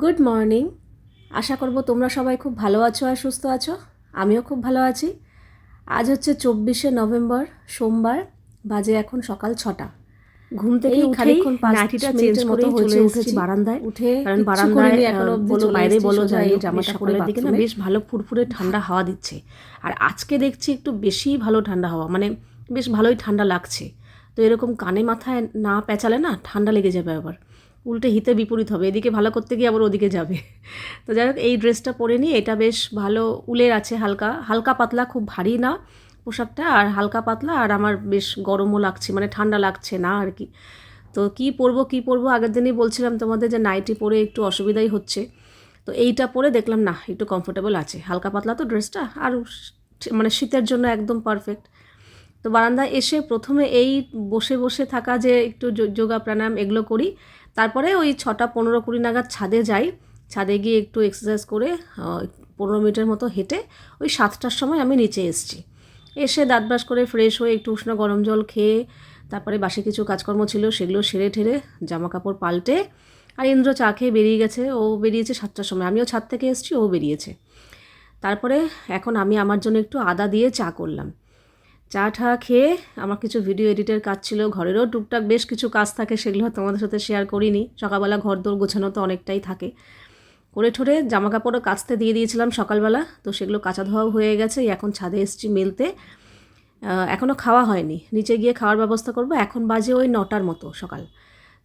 Good morning আশা করব তোমরা সবাই খুব ভালো আছো আর সুস্থ আছো। আমিও খুব ভালো আছি। আজ হচ্ছে চব্বিশে নভেম্বর সোমবার বাজে এখন সকাল ছটা। ঘুম থেকে খানিকক্ষণ নাইটিটা চেঞ্জ করেই চলে এসেছি বারান্দায়। উঠে কারণ বারান্দায় বলো বাইরে বলো যাই জামাটা দিকে না বেশ ভালো ফুরফুরে ঠান্ডা হাওয়া দিচ্ছে। আর আজকে দেখছি একটু বেশি ভালো ঠান্ডা হাওয়া মানে বেশ ভালোই ঠান্ডা লাগছে। তো এরকম কানে মাথায় না পেঁচালে না ঠান্ডা লেগে যাবে আবার। উল্টে হিতে বিপরীত হবে, এদিকে ভালো করতে গিয়ে আবার ওদিকে যাবে। তো যাই হোক, এই ড্রেসটা পরে নিই এটা বেশ ভালো উলের আছে, হালকা হালকা পাতলা, খুব ভারী না পোশাকটা, আর হালকা পাতলা, আর আমার বেশ গরমও লাগছে মানে ঠান্ডা লাগছে না আর কি। তো কি পরবো কি পরবো, আগের দিনই বলছিলাম তোমাদের যে নাইটি পরে একটু অসুবিধাই হচ্ছে। তো এইটা পরে দেখলাম, না, একটু কমফোর্টেবল আছে। হালকা পাতলা তো ড্রেসটা আর মানে শীতের জন্য একদম পারফেক্ট তো বারান্দায় এসে প্রথমে এই বসে বসে থাকা যে একটু যোগা প্রাণায়াম এগুলো করি তারপরে ওই ছটা পনেরো কুড়ি নাগাদ ছাদে যাই। ছাদে গিয়ে একটু এক্সারসাইজ করে পনেরো মিনিটের মতো হেঁটে ওই সাতটার সময় আমি নিচে এসেছি। এসে দাঁত ব্রাশ করে ফ্রেশ হয়ে একটু উষ্ণ গরম জল খেয়ে, তারপরে বাসে কিছু কাজকর্ম ছিল সেগুলো সেরে ঠেরে জামা কাপড় পাল্টে আর ইন্দ্র চা খেয়ে বেরিয়ে গেছে। ও বেরিয়েছে সাতটার সময়। আমিও ছাদ থেকে এসেছি, ও বেরিয়েছে। তারপরে এখন আমি আমার জন্য একটু আদা দিয়ে চা করলাম। চা ঠা খেয়ে আমার কিছু ভিডিও এডিটের কাজ ছিল। ঘরেরও টুকটাক বেশ কিছু কাজ থাকে, সেগুলো তোমাদের সাথে শেয়ার করিনি। সকালবেলা ঘর দোর গোছানো তো অনেকটাই থাকে। করে ঠোরে জামা কাপড়ও কাচতে দিয়ে দিয়েছিলাম সকালবেলা, তো সেগুলো কাঁচা ধোয়াও হয়ে গেছে এখন ছাদে এসেছি মেলতে। এখনও খাওয়া হয়নি। নিচে গিয়ে খাওয়ার ব্যবস্থা করব। এখন বাজে ওই নটার মতো সকাল।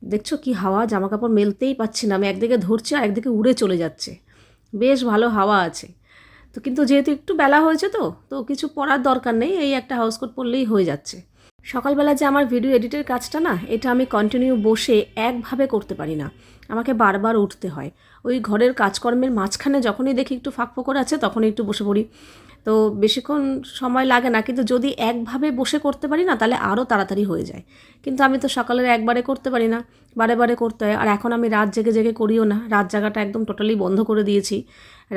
দেখছ কি হাওয়া? জামা কাপড় মেলতেই পাচ্ছি না। আমি একদিকে ধরছি আর একদিকে উড়ে চলে যাচ্ছে। বেশ ভালো হাওয়া আছে। তো কিন্তু যেহেতু একটু বেলা হয়েছে তো তো কিছু পড়ার দরকার নেই, এই একটা হাউস কোট পরলেই হয়ে যাচ্ছে। সকালবেলা যে আমার ভিডিও এডিটের কাজটা না, এটা আমি কন্টিনিউ বসে একভাবে করতে পারি না। আমাকে বারবার উঠতে হয়। ওই ঘরের কাজকর্মের মাঝখানে যখনই দেখি একটু ফাঁক ফোকর আছে, তখনই একটু বসে পড়ি। তো বেশিক্ষণ সময় লাগে না, কিন্তু যদি একভাবে বসে করতে পারি না, তাহলে আরও তাড়াতাড়ি হয়ে যায়। কিন্তু আমি তো সকালের একবারে করতে পারি না, বারে বারে করতে হয়। আর এখন আমি রাত জেগে জেগে করিও না। রাত জাগাটা একদম টোটালি বন্ধ করে দিয়েছি।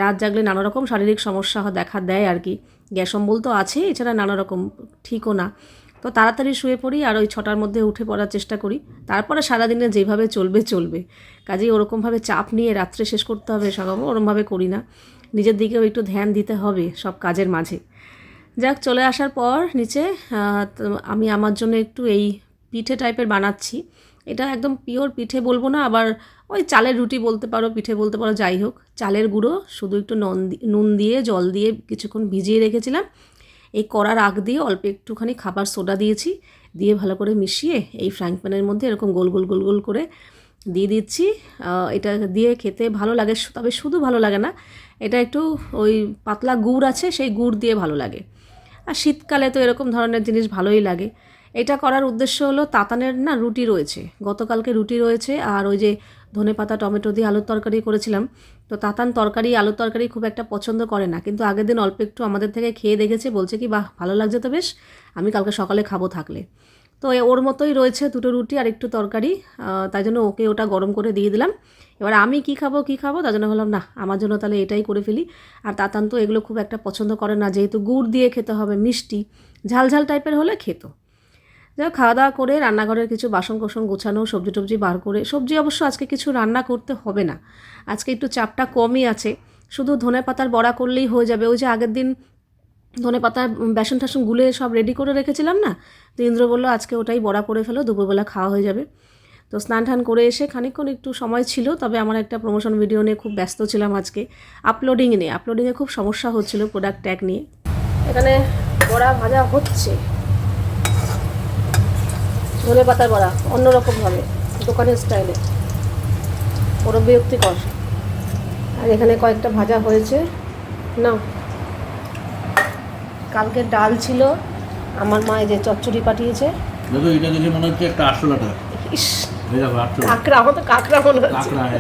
রাত জাগলে নানা রকম শারীরিক সমস্যা দেখা দেয় আর কি। গ্যাস অম্বল তো আছে, এছাড়া নানা রকম ঠিকও না। তো তাড়াতাড়ি শুয়ে পড়ি আর ওই ছটার মধ্যে উঠে পড়ার চেষ্টা করি। তারপরে সারাদিনে যেভাবে চলবে চলবে। কাজেই ওরকমভাবে চাপ নিয়ে রাত্রে শেষ করতে হবে সকাল ওরমভাবে করি না। নিজের দিকেও একটু ধ্যান দিতে হবে সব কাজের মাঝে। যাক, চলে আসার পর নিচে আমি আমার জন্য একটু এই পিঠে টাইপের বানাচ্ছি। এটা একদম পিওর পিঠে বলব না, আবার ওই চালের রুটি বলতে পারো, পিঠে বলতে পারো, যাই হোক। চালের গুঁড়ো, শুধু একটু নন নুন দিয়ে, জল দিয়ে কিছুক্ষণ ভিজিয়ে রেখেছিলাম। এই করার আগ দিয়ে অল্প একটুখানি খাবার সোডা দিয়েছি, দিয়ে ভালো করে মিশিয়ে এই ফ্রাইং প্যানের মধ্যে এরকম গোল গোল গোল গোল করে দিয়ে দিচ্ছি। এটা দিয়ে খেতে ভালো লাগে তবে শুধু ভালো লাগে না, এটা একটু ওই পাতলা গুড় আছে, সেই গুড় দিয়ে ভালো লাগে। আর শীতকালে তো এরকম ধরনের জিনিস ভালোই লাগে। এটা করার উদ্দেশ্য হলো তাতানের না রুটি রয়েছে। গতকালকে রুটি রয়েছে আর ওই যে ধনে পাতা, টমেটো দিয়ে আলুর তরকারি করেছিলাম। তো তাতান তরকারি, আলুর তরকারি খুব একটা পছন্দ করে না। কিন্তু আগের দিন অল্প একটু আমাদের থেকে খেয়ে দেখেছে, বলছে কি, বাহ, ভালো লাগছে তো বেশ, আমি কালকে সকালে খাব থাকলে। তো ওর মতোই রয়েছে দুটো রুটি আর একটু তরকারি। তাই জন্য ওকে ওটা গরম করে দিয়ে দিলাম। এবার আমি কি খাব কি খাব? তার জন্য বললাম না, আমার জন্য তাহলে এটাই করে ফেলি। আর তাতান তো এগুলো খুব একটা পছন্দ করে না। যেহেতু গুড় দিয়ে খেতে হবে, মিষ্টি, ঝাল ঝাল টাইপের হলে খেত। হোক, খাওয়া দাওয়া করে রান্নাঘরের কিছু বাসন কোসন গোছানো সবজি টবজি বার করে সবজি অবশ্য আজকে কিছু রান্না করতে হবে না। আজকে একটু চাপটা কমই আছে। শুধু ধনে পাতার বড়া করলেই হয়ে যাবে। ওই যে আগের দিন ধনে পাতার বেসন টাসন গুলে সব রেডি করে রেখেছিলাম না? তো ইন্দ্র বলল আজকে ওটাই বড়া করে ফেলো দুপুরবেলা খাওয়া হয়ে যাবে। তো স্নান টান করে এসে খানিকক্ষণ একটু সময় ছিল তবে আমার একটা প্রমোশন ভিডিও নিয়ে খুব ব্যস্ত ছিলাম আজকে। আপলোডিং নিয়ে আপলোডিংয়ে খুব সমস্যা হচ্ছিল প্রোডাক্ট ট্যাগ নিয়ে। এখানে বড়া ভাজা হচ্ছে। ধনে পাতার বড়া অন্যরকমভাবে দোকানের স্টাইলে। বড় বিরক্তিকর আর এখানে কয়েকটা ভাজা হয়েছে। না কালকে ডাল ছিল আমার মা এই যে চচ্চড়ি পাঠিয়েছে। দেখো এটা দেখে মনে হচ্ছে একটা আটশোলাটা ইস কাঁকড়া আমার তো কাঁকড়া মনে হচ্ছে। হ্যাঁ।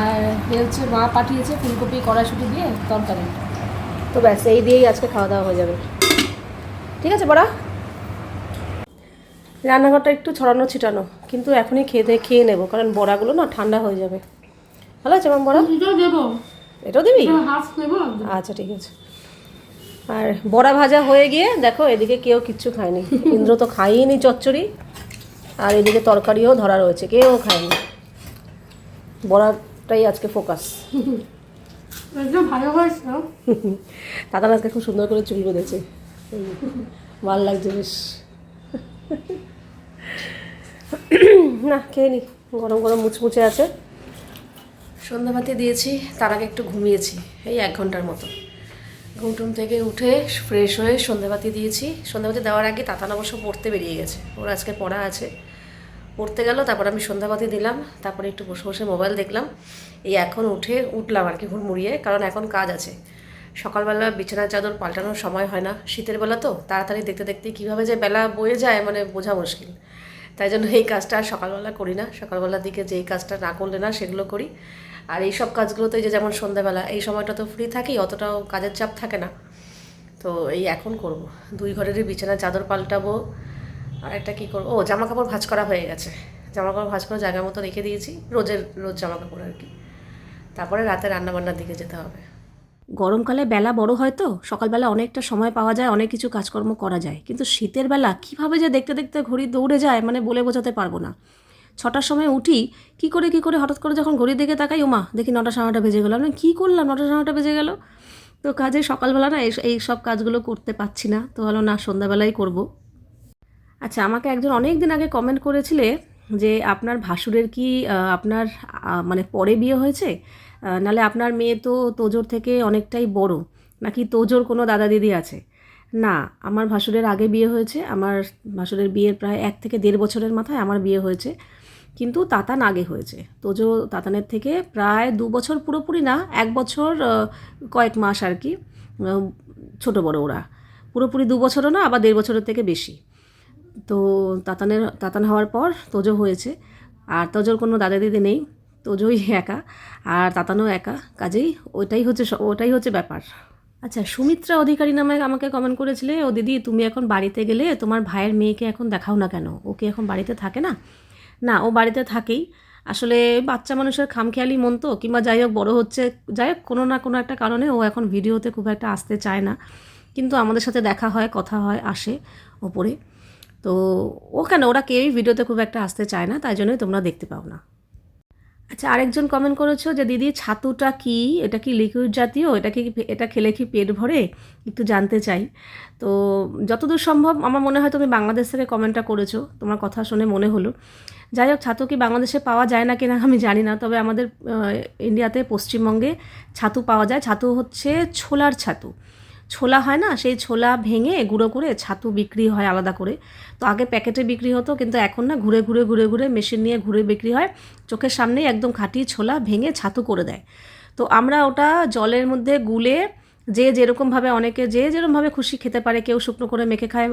আর এ হচ্ছে মা পাঠিয়েছে ফুলকপি কড়াইশুটি দিয়ে তরকারি। তো ব্যাস এই দিয়েই আজকে খাওয়া দাওয়া হয়ে যাবে। ঠিক আছে বড়া? রান্নাঘরটা একটু ছড়ানো ছিটানো কিন্তু এখনই খেয়ে দিয়ে খেয়ে নেব কারণ বড়াগুলো না ঠান্ডা হয়ে যাবে। ভালো আছে আমার বড়া? এটাও দেবো? দিবি আচ্ছা ঠিক আছে। আর বড়া ভাজা হয়ে গিয়ে দেখো এদিকে কেউ কিচ্ছু খায়নি। ইন্দ্র তো খাইনি চচ্চড়ি আর এদিকে তরকারিও ধরা রয়েছে কেউ খায়নি। বড়াটাই আজকে ফোকাস ভালো দাদার আজকে খুব সুন্দর করে চুল বেঁধেছে। ভালো লাগছে বেশ। না, খেয়ে নি। গরম গরম মুচমুচে আছে। সন্ধ্যাবাতি দিয়েছি, তার আগে একটু ঘুমিয়েছি, এই এক ঘণ্টার মতো। ঘুম টুম থেকে উঠে ফ্রেশ হয়ে সন্ধ্যাবাতি দিয়েছি। সন্ধ্যাবাতি দেওয়ার আগে তাতান অবশ্য পড়তে বেরিয়ে গেছে। ওর আজকে পড়া আছে। পড়তে গেল, তারপর আমি সন্ধ্যাবাতি দিলাম, তারপরে একটু বসে বসে মোবাইল দেখলাম। এই এখন উঠে উঠলাম আর কি ঘুম মুড়িয়ে, কারণ এখন কাজ আছে। সকালবেলা বিছানার চাদর পাল্টানোর সময় হয় না। শীতের বেলা তো, তাড়াতাড়ি দেখতে দেখতে কীভাবে যে বেলা বয়ে যায় মানে বোঝা মুশকিল। তাই জন্য এই কাজটা আর সকালবেলা করি না। সকালবেলার দিকে যেই কাজটা না করলে না, সেগুলো করি। আর এই সব কাজগুলোতে যে যেমন সন্ধ্যাবেলা, এই সময়টা তো ফ্রি থাকি, অতটাও কাজের চাপ থাকে না। তো এই এখন করব। দুই ঘরেরই বিছানার চাদর পাল্টাবো, আর একটা কী করব? ও জামা কাপড় ভাঁজ করা হয়ে গেছে। জামা কাপড় ভাঁজ করে জায়গা মতো রেখে দিয়েছি, রোজের রোজ জামা কাপড় আর কি। তারপরে রাতে রান্নাবান্নার দিকে যেতে হবে। গরমকালে বেলা বড় হয় তো, সকালবেলা অনেকটা সময় পাওয়া যায়, অনেক কিছু কাজকর্ম করা যায়। কিন্তু শীতের বেলা কীভাবে যে দেখতে দেখতে ঘড়ি দৌড়ে যায় মানে বলে বোঝাতে পারব না। ছটার সময় উঠি, কি করে কি করে হঠাৎ করে যখন ঘড়ির দিকে তাকাই, ওমা, দেখি নটা সাড়ে নটা বেজে গেলো। আমি কী করলাম? নটা সাড়ে নটা বেজে গেল? তো কাজে সকালবেলা না এই- সব কাজগুলো করতে পারছি না। তো হলো না, সন্ধ্যাবেলাই করব। আচ্ছা আমাকে একজন অনেক দিন আগে কমেন্ট করেছিলে যে, আপনার ভাসুরের কি আপনার মানে পরে বিয়ে হয়েছে? নালে আপনার মেয়ে তো তোজোর থেকে অনেকটাই বড়। নাকি তোজোর কোনো দাদা দিদি আছে? না, আমার ভাসুরের আগে বিয়ে হয়েছে। আমার ভাসুরের বিয়ের প্রায় এক থেকে দেড় বছরের মাথায় আমার বিয়ে হয়েছে। কিন্তু তাতান আগে হয়েছে। তোজো তাতানের থেকে প্রায় দু বছর পুরোপুরি না, এক বছর কয়েক মাস আর কি ছোট বড় ওরা। পুরোপুরি দু বছরও না, আবার দেড় বছরের থেকে বেশি। তো তাতানের, তাতান হওয়ার পর তোজো হয়েছে। আর তোজোর কোনো দাদা দিদি নেই। তোজোই একা, আর তাতানও একা। কাজেই ওইটাই হচ্ছে ওটাই হচ্ছে ব্যাপার। আচ্ছা সুমিত্রা অধিকারী নামে আমাকে কমেন্ট করেছিলে, ও দিদি, তুমি এখন বাড়িতে গেলে তোমার ভাইয়ের মেয়েকে এখন দেখাও না কেন? ও কি এখন বাড়িতে থাকে না? না, ও বাড়িতে থাকেই। আসলে বাচ্চা মানুষের খামখেয়ালি মন তো, কিংবা যাই হোক, বড়ো হচ্ছে, যাই হোক, কোনো না কোনো একটা কারণে ও এখন ভিডিওতে খুব একটা আসতে চায় না। কিন্তু আমাদের সাথে দেখা হয়, কথা হয়, আসে ওপরে। তো ও কেন? ওরা কেউই ভিডিওতে খুব একটা আসতে চায় না, তাই জন্যই তোমরা দেখতে পাও না। আচ্ছা আরেকজন কমেন্ট করেছ যে, দিদি, ছাতুটা কি? এটা কি লিকুইড জাতীয়? এটা কি এটা খেলে কি পেট ভরে? একটু জানতে চাই। তো যতদূর সম্ভব, আমার মনে হয় তুমি বাংলাদেশ থেকে কমেন্টটা করেছ। তোমার কথা শুনে মনে হলো। যাই হোক, ছাতু কি বাংলাদেশে পাওয়া যায় না কিনা আমি জানি না। তবে আমাদের ইন্ডিয়াতে পশ্চিমবঙ্গে ছাতু পাওয়া যায়। ছাতু হচ্ছে ছোলার ছাতু। ছোলা হয় না, সেই ছোলা ভেঙে গুঁড়ো করে ছাতু বিক্রি হয় আলাদা করে। তো আগে প্যাকেটে বিক্রি হতো, কিন্তু এখন না ঘুরে ঘুরে ঘুরে ঘুরে মেশিন নিয়ে ঘুরে বিক্রি হয়। চোখের সামনেই একদম খাঁটি ছোলা ভেঙে ছাতু করে দেয়। তো আমরা ওটা জলের মধ্যে গুলে যে যেরকমভাবে অনেকে যে যেরকমভাবে খুশি খেতে পারে, কেউ শুকনো করে মেখে খায়,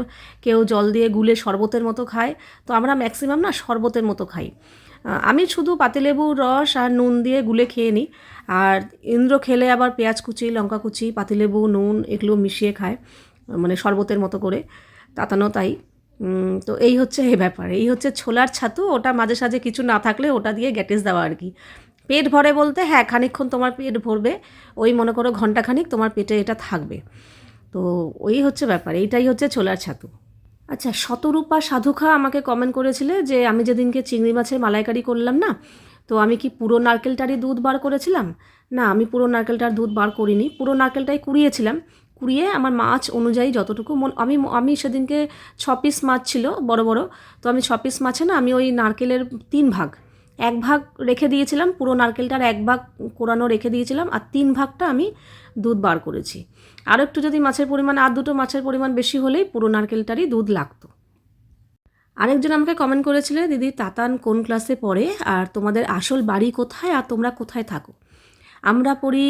কেউ জল দিয়ে গুলে শরবতের মতো খায়। তো আমরা ম্যাক্সিমাম না শরবতের মতো খাই। আমি শুধু পাতিলেবুর রস আর নুন দিয়ে গুলে খেয়ে নিই। আর ইন্দ্র খেলে আবার পেঁয়াজ কুচি, লঙ্কা কুচি, পাতিলেবু, নুন এগুলো মিশিয়ে খায় মানে শরবতের মতো করে। তাতানো তাই। তো এই হচ্ছে এই ব্যাপার। এই হচ্ছে ছোলার ছাতু, ওটা মাঝে সাঝে কিছু না থাকলে ওটা দিয়ে গ্যাটিস দেওয়া আর কি। পেট ভরে বলতে হ্যাঁ খানিকক্ষণ তোমার পেট ভরবে, ওই মনে করো ঘন্টাখানিক তোমার পেটে এটা থাকবে। তো ওই হচ্ছে ব্যাপার, এইটাই হচ্ছে ছোলার ছাতু। আচ্ছা শতরূপা সাধুখা আমাকে কমেন্ট করেছিলে যে আমি যেদিনকে চিংড়ি মাছের মালাইকারি করলাম না, তো আমি কি পুরো নারকেলটারই দুধ বার করেছিলাম? না, আমি পুরো নারকেলটার দুধ বার করিনি, পুরো নারকেলটাই কুড়িয়েছিলাম। কুড়িয়ে আমার মাছ অনুযায়ী যতটুকু আমি আমি সেদিনকে ছ পিস মাছ ছিল, বড় বড়, তো আমি ছ পিস মাছে না, আমি ওই নারকেলের তিন ভাগ এক ভাগ রেখে দিয়েছিলাম, পুরো নারকেলটার এক ভাগ কোরানো রেখে দিয়েছিলাম, আর তিন ভাগটা আমি দুধ বার করেছি। আর একটু যদি মাছের পরিমাণ, আর দুটো মাছের পরিমাণ বেশি হলেই পুরো নারকেলটারই দুধ লাগতো। আরেকজন আমাকে কমেন্ট করেছিলে, দিদি, তাতান কোন ক্লাসে পড়ে? আর তোমাদের আসল বাড়ি কোথায়? আর তোমরা কোথায় থাকো? আমরা পড়ি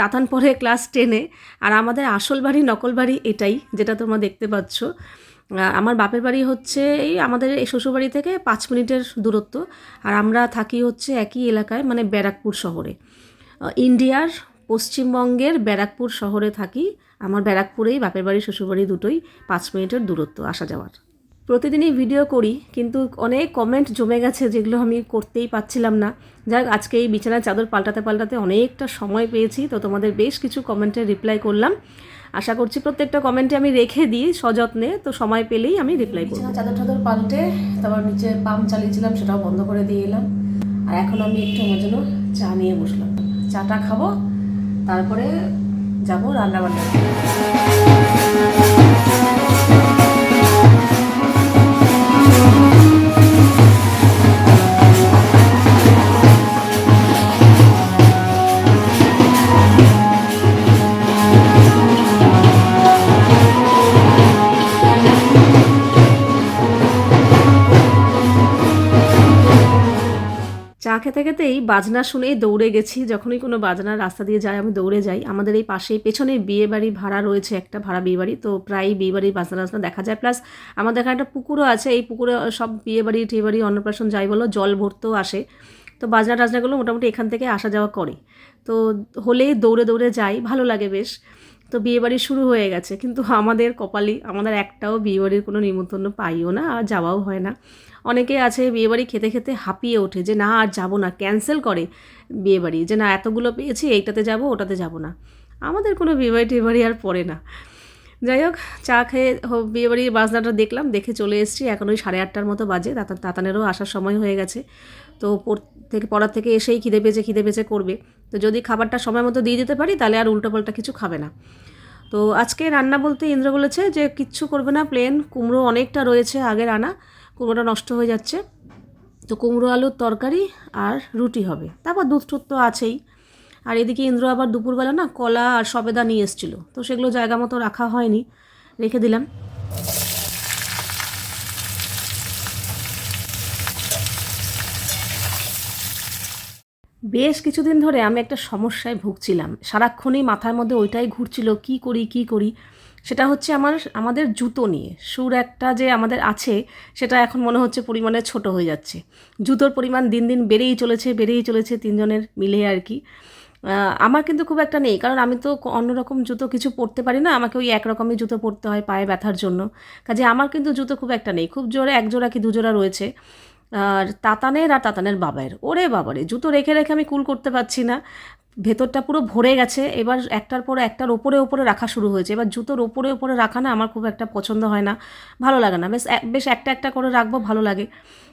তাতান পড়ে ক্লাস টেনে আর আমাদের আসল বাড়ি, নকল বাড়ি এটাই, যেটা তোমরা দেখতে পাচ্ছ। আমার বাপের বাড়ি হচ্ছে এই আমাদের এই শ্বশুরবাড়ি থেকে পাঁচ মিনিটের দূরত্ব। আর আমরা থাকি হচ্ছে একই এলাকায় মানে ব্যারাকপুর শহরে। ইন্ডিয়ার পশ্চিমবঙ্গের ব্যারাকপুর শহরে থাকি। আমার ব্যারাকপুরেই বাপের বাড়ি, শ্বশুরবাড়ি দুটোই পাঁচ মিনিটের দূরত্ব, আসা যাওয়ার। প্রতিদিনই ভিডিও করি, কিন্তু অনেক কমেন্ট জমে গেছে যেগুলো আমি করতেই পাচ্ছিলাম না। যাক, আজকে এই বিছানার চাদর পাল্টাতে পাল্টাতে অনেকটা সময় পেয়েছি, তো তোমাদের বেশ কিছু কমেন্টের রিপ্লাই করলাম। আশা করছি প্রত্যেকটা কমেন্টে আমি রেখে দিই সযত্নে, তো সময় পেলেই আমি রিপ্লাই করব। চাদর চাদর পাল্টে তারপর নিচে পাম্প চালিয়েছিলাম, সেটাও বন্ধ করে দিয়ে এলাম। আর এখন আমি একটু আমার জন্য চা নিয়ে বসলাম। চাটা খাব, তারপরে যাব রান্নাবান্না খেতে খেতেই বাজনা শুনেই দৌড়ে গেছি। যখনই কোনো বাজনা রাস্তা দিয়ে যায় আমি দৌড়ে যাই। আমাদের এই পাশেই পেছনে বিয়ে বাড়ি ভাড়া রয়েছে, একটা ভাড়া বিয়ে বাড়ি তো প্রায় বিয়ে বাড়ির বাজনা টাজনা দেখা যায়। প্লাস আমাদের এখানে একটা পুকুরও আছে। এই পুকুরে সব বিয়ে বাড়ি টিয়ে বাড়ি অন্নপ্রাশন যাই বলো, জল ভরতেও আসে। তো বাজনা টাজনাগুলো মোটামুটি এখান থেকে আসা যাওয়া করে। তো হলেই দৌড়ে দৌড়ে যাই। ভালো লাগে বেশ। তো বিয়েবাড়ি শুরু হয়ে গেছে। কিন্তু আমাদের কপালি, আমাদের একটাও বিয়েবাড়ির কোনো নিমন্ত্রণ পাইও না আর যাওয়াও হয় না। অনেকে আছে বিয়েবাড়ি খেতে খেতে হাঁপিয়ে ওঠে যে, না, আর যাব না ক্যান্সেল করে বিয়েবাড়ি। যে, না, এতগুলো পেয়েছি, এইটাতে যাব, ওটাতে যাব না। আমাদের কোনো বিয়েবাড়ি টিয়েবাড়ি আর পড়ে না। যাই হোক, চা খেয়ে বিয়েবাড়ির বাজনাটা দেখলাম, দেখে চলে এসেছি। এখন ওই সাড়ে আটটার মতো বাজে, তাতা, তাতানেরও আসার সময় হয়ে গেছে। তো থেকে, পড়ার থেকে এসেই খিদে পেয়েছে খিদে পেয়েছে করবে। তো যদি খাবারটা সময় মতো দিয়ে দিতে পারি, তাহলে আর উল্টোপাল্টা কিছু খাবে না। তো আজকে রান্না বলতে ইন্দ্র বলেছে যে, কিচ্ছু করবে না প্লেন কুমড়ো অনেকটা রয়েছে আগের আনা কুমড়োটা নষ্ট হয়ে যাচ্ছে। তো কুমড়ো, আলুর তরকারি আর রুটি হবে। তারপর দুধ টুধ তো আছেই। আর এদিকে ইন্দ্র আবার দুপুরবেলা না কলা আর সবেদা নিয়ে এসেছিল। তো সেগুলো জায়গা মতো রাখা হয়নি, রেখে দিলাম। বেশ কিছুদিন ধরে আমি একটা সমস্যায় ভুগছিলাম। সারাক্ষণই মাথার মধ্যে ওইটাই ঘুরছিল, কি করি কি করি? সেটা হচ্ছে আমার, আমাদের জুতো নিয়ে। সুর একটা যে আমাদের আছে, সেটা এখন মনে হচ্ছে পরিমাণে ছোট হয়ে যাচ্ছে। জুতোর পরিমাণ দিন দিন বেড়েই চলেছে বেড়েই চলেছে তিনজনের মিলে আর কি। আমার কিন্তু খুব একটা নেই, কারণ আমি তো অন্যরকম জুতো কিছু পরতে পারি না। আমাকে ওই একরকমই জুতো পরতে হয় পায়ে ব্যথার জন্য। কাজে আমার কিন্তু জুতো খুব একটা নেই। খুব জোরে এক জোড়া কি দুজোড়া রয়েছে। আর তাতানের আর তাতানের বাবার ওরে বাবারে, জুতো রেখে রেখে আমি কুল করতে পারছি না। ভেতরটা পুরো ভরে গেছে। এবার একটার পর একটার ওপরে ওপরে রাখা শুরু হয়েছে। এবার জুতোর ওপরে ওপরে রাখা না আমার খুব একটা পছন্দ হয় না। ভালো লাগে না। বেশ বেশ একটা একটা করে রাখব, ভালো লাগে।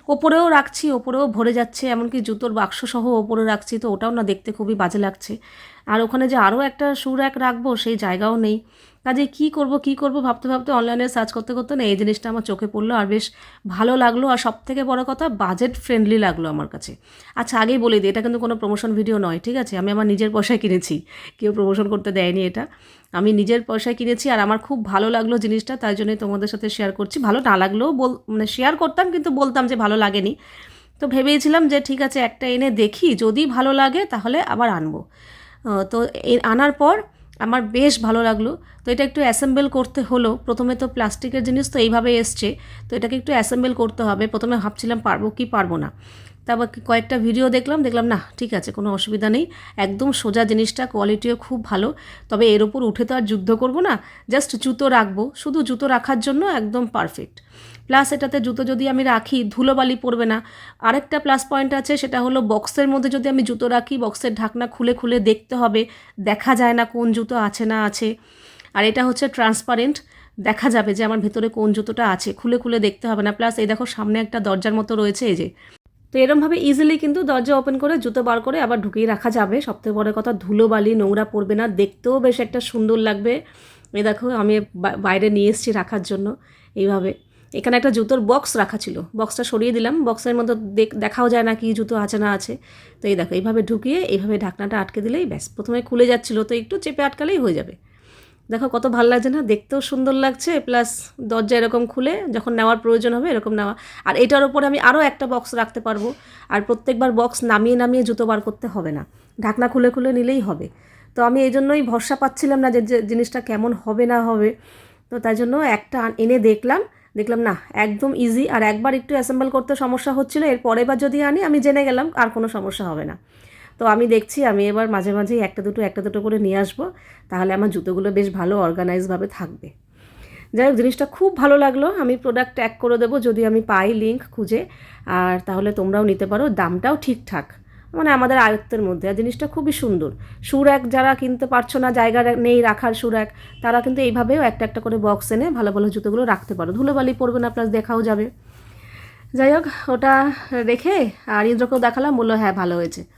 ওপরেও রাখছি, ওপরেও ভরে যাচ্ছে। এমনকি জুতোর বাক্স সহ ওপরে রাখছি। তো ওটাও না দেখতে খুবই বাজে লাগছে। আর ওখানে যে আরও একটা সুর এক রাখব, সেই জায়গাও নেই। কাজে কী করব কী করব ভাবতে ভাবতে অনলাইনে সার্চ করতে করতে না এই জিনিসটা আমার চোখে পড়ল। আর বেশ ভালো লাগল। আর সব থেকে বড় কথা, বাজেট ফ্রেন্ডলি লাগল আমার কাছে। আচ্ছা আগেই বলে দিই, এটা কিন্তু কোনো প্রমোশন ভিডিও নয়, ঠিক আছে? আমি আমার নিজের পয়সায় কিনেছি। কেউ প্রমোশন করতে দেয়নি এটা। আমি নিজের পয়সায় কিনেছি আর আমার খুব ভালো লাগল জিনিসটা, তাই জন্যই তোমাদের সাথে শেয়ার করছি। ভালো না লাগলেও বল মানে শেয়ার করতাম কিন্তু বলতাম যে ভালো লাগেনি। তো ভেবেছিলাম যে ঠিক আছে, একটা এনে দেখি, যদি ভালো লাগে তাহলে আবার আনব। তো আনার পর আমার বেশ ভালো লাগল। তো এটা একটু অ্যাসেম্বল করতে হলো। প্রথমে তো প্লাস্টিকের জিনিস তো এইভাবে এসছে। তো এটাকে একটু অ্যাসেম্বল করতে হবে। প্রথমে ভাবছিলাম পারব কি পারব না। তারপর কয়েকটা ভিডিও দেখলাম দেখলাম না, ঠিক আছে, কোনো অসুবিধা নেই। একদম সোজা জিনিসটা কোয়ালিটিও খুব ভালো। তবে এর ওপর উঠে তো আর যুদ্ধ করব না জাস্ট জুতো রাখব। শুধু জুতো রাখার জন্য একদম পারফেক্ট প্লাস এটাতে জুতো যদি আমি রাখি, ধুলোবালি পড়বে না। আরেকটা প্লাস পয়েন্ট আছে, সেটা হলো বক্সের মধ্যে যদি আমি জুতো রাখি বক্সের ঢাকনা খুলে খুলে দেখতে হবে, দেখা যায় না কোন জুতো আছে না আছে। আর এটা হচ্ছে ট্রান্সপারেন্ট দেখা যাবে যে আমার ভেতরে কোন জুতোটা আছে, খুলে খুলে দেখতে হবে না। প্লাস এই দেখো সামনে একটা দরজার মতো রয়েছে, এই যে। তো এরমভাবে ইজিলি কিন্তু দরজা ওপেন করে, জুতো বার করে আবার ঢুকিয়ে রাখা যাবে। সবথেকে বড় কথা ধুলো বালি নোংরা পড়বে না। দেখতেও বেশ একটা সুন্দর লাগবে। এই দেখো, আমি বাইরে নিয়ে এসেছি রাখার জন্য এইভাবে। এখানে একটা জুতোর বক্স রাখা ছিল। বক্সটা সরিয়ে দিলাম। বক্সের মধ্যে দেখ- দেখাও যায় না কি জুতো আছে না আছে। তো এই দেখো, এইভাবে ঢুকিয়ে, এইভাবে ঢাকনাটা আটকে দিলেই ব্যাস, প্রথমে খুলে যাচ্ছিল, তো একটু চেপে আটকালেই হয়ে যাবে। দেখো কত ভালো লাগছে না? দেখতেও সুন্দর লাগছে প্লাস দরজা এরকম খুলে যখন নেওয়ার প্রয়োজন হবে এরকম নেওয়া। আর এটার ওপরে আমি আরও একটা বক্স রাখতে পারব, আর প্রত্যেকবার বক্স নামিয়ে নামিয়ে জুতো বার করতে হবে না। ঢাকনা খুলে খুলে নিলেই হবে। তো আমি এই জন্যই ভরসা পাচ্ছিলাম না যে জিনিসটা কেমন হবে না হবে। তো তাই জন্য একটা এনে দেখলাম। দেখলাম না, একদম ইজি আর একবার একটু অ্যাসেম্বল করতে সমস্যা হচ্ছিল এর পরের বার যদি আনি, আমি জেনে গেলাম আর কোনো সমস্যা হবে না। তো আমি দেখছি, আমি এবার মাঝে মাঝেই একটা দুটো একটা দুটো করে নিয়ে আসব, তাহলে আমার জুতোগুলো বেশ ভালো অর্গানাইজভাবে থাকবে। যাই হোক, জিনিসটা খুব ভালো লাগল। আমি প্রোডাক্ট ট্যাগ করে দেবো, যদি আমি পাই লিঙ্ক খুঁজে। আর তাহলে তোমরাও নিতে পারো, দামটাও ঠিকঠাক। মানে আমাদের আয়ত্তের মধ্যে। আর জিনিসটা খুবই সুন্দর। সুরাক যারা কিনতে পারছ না, জায়গা নেই রাখার সুরাক, তারা কিন্তু এইভাবেও একটা একটা করে বক্স এনে ভালো ভালো জুতোগুলো রাখতে পারো। ধুলোবালি পড়বে না প্লাস দেখাও যাবে। যাই হোক, ওটা রেখে আর ইন্দ্রকেও দেখালাম, বলল হ্যাঁ ভালো হয়েছে।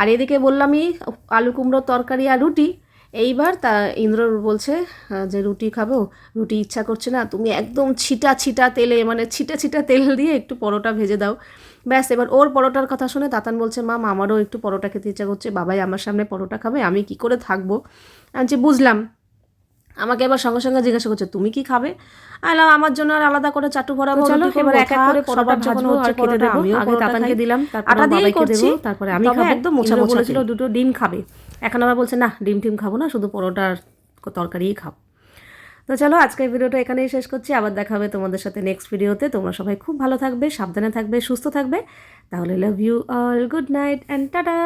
আর এদিকে বললামই, আলু কুমড়োর তরকারি আর রুটি। এইবার তা ইন্দ্র বলছে যে রুটি খাব, রুটি ইচ্ছা করছে না, তুমি একদম ছিটা ছিটা তেলে মানে ছিটা ছিটা তেল দিয়ে একটু পরোটা ভেজে দাও। ব্যাস, এবার ওর পরোটার কথা শুনে তাতান বলছে মাম আমারও একটু পরোটা খেতে ইচ্ছা করছে, বাবাই আমার সামনে পরোটা খাবে, আমি কি করে থাকব? যে বুঝলাম। আমাকে এবার সঙ্গে সঙ্গে জিজ্ঞাসা করছে তুমি কি খাবে? আলাম আমার জন্য আর আলাদা করে চাটু ভরা চলো, এবার এক এক করে যখন হচ্ছে খেতে দেবো। আগে তাতানকে দিলাম তারপর আটা দিয়েই করছি, দেবো তারপরে আমি খাব। একদম মোছা মোছা তেল। দুটো ডিম খাবে। এখন আবার বলছে না ডিম টিম খাব না শুধু পরোটার তরকারিই খাব তো চলো আজকের ভিডিওটা এখানেই শেষ করছি। আবার দেখা হবে তোমাদের সাথে নেক্সট ভিডিওতে। তোমরা সবাই খুব ভালো থাকবে সাবধানে থাকবে সুস্থ থাকবে। তাহলে love you all good night and tata